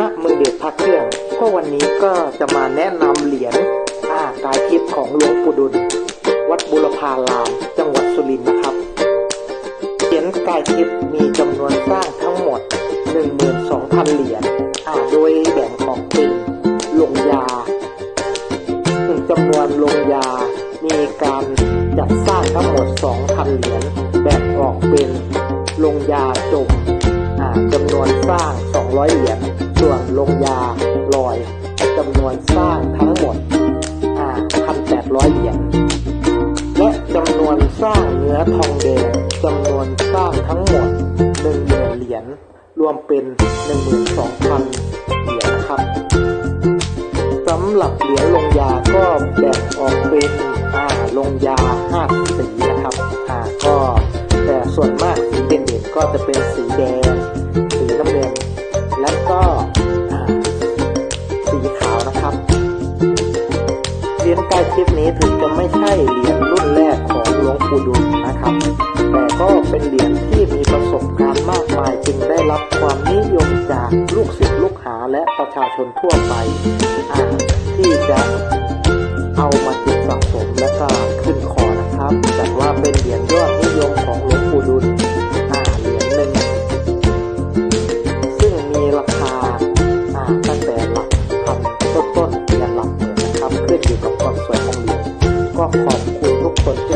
ณมือเดชพระเครื่อง ก็วันนี้ก็จะมาแนะนำเหรียญอ่ากายทิพย์ของหลวงปู่ดุล วัดบุรพาราม จังหวัดสุรินทร์นะครับ เหรียญกายทิพย์มีจำนวนสร้างทั้งหมด 12,000 เหรียญอ่าโดยแบ่งออกเป็นลงยาจำนวนลงยา มีการจัดสร้างทั้งหมด 2,000 เหรียญแบ่งออกเป็นลงยาจมอ่าจำนวนสร้าง 200 เหรียญส่วนลงยาลอยจำนวนสร้างทั้งหมดอ่า1,800 เหรียญและจำนวนสร้างเนื้อทองแดงจำนวนสร้างทั้งหมด10,000เหรียญรวมเป็น 12,000 เหรียญนะครับสำหรับเหรียญลงยาก็แบ่งออกเป็นอ่าลงยา5สีนะครับอ่าก็แต่ส่วนมากสีเด่นๆก็จะเป็นสีแดง ว่าคลิปนี้ถึงจะไม่ใช่เหรียญรุ่นแรกของหลวงปู่ดุลนะครับ แต่ก็เป็นเหรียญที่มีประสบการณ์มากมายจึงได้รับความนิยมจากลูกศิษย์ลูกหาและประชาชนทั่วไปที่จะเอามาเก็บสะสมและก็ขึ้นคอนะครับ ขอขอบคุณทุกคนที่